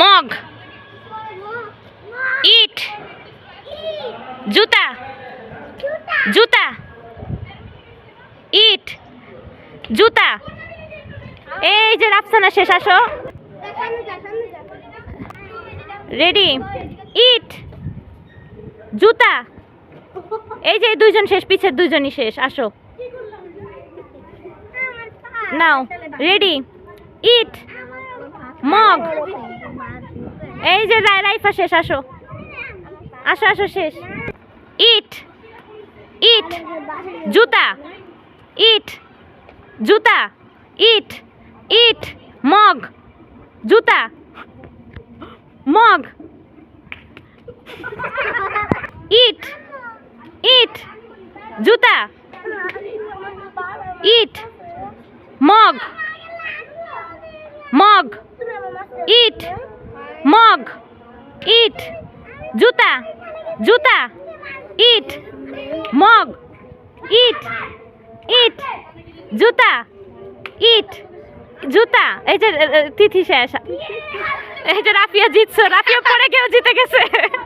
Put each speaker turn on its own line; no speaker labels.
Mug. ইট। জুতা। জুতা। ইট। জুতা। এই যে রাফসানা, শেষ, আসো। রেডি ইট জুতা। এই যে এই দুইজন শেষ, পিছের দুইজনই শেষ, আসো। নাও। রেডি ইট মগ। এই যে রাই রাইফা শেষ, আসো। আসো আসো, শেষ। ইট ইট, জুতা ইট জুতা, ইট ইট, মগ, জুতা, মগ, ইট ইট, জুতা, ইট, মগ মগ, ইট মগ, ইট, জুতা জুতা, ইট, মগ, ইট ইট, জুতা ইট, জুতা। এই যে তিথি শেষ। এই যে রাফিয়া জিতছো, রাফিয়া পরে কেউ জিতে গেছে।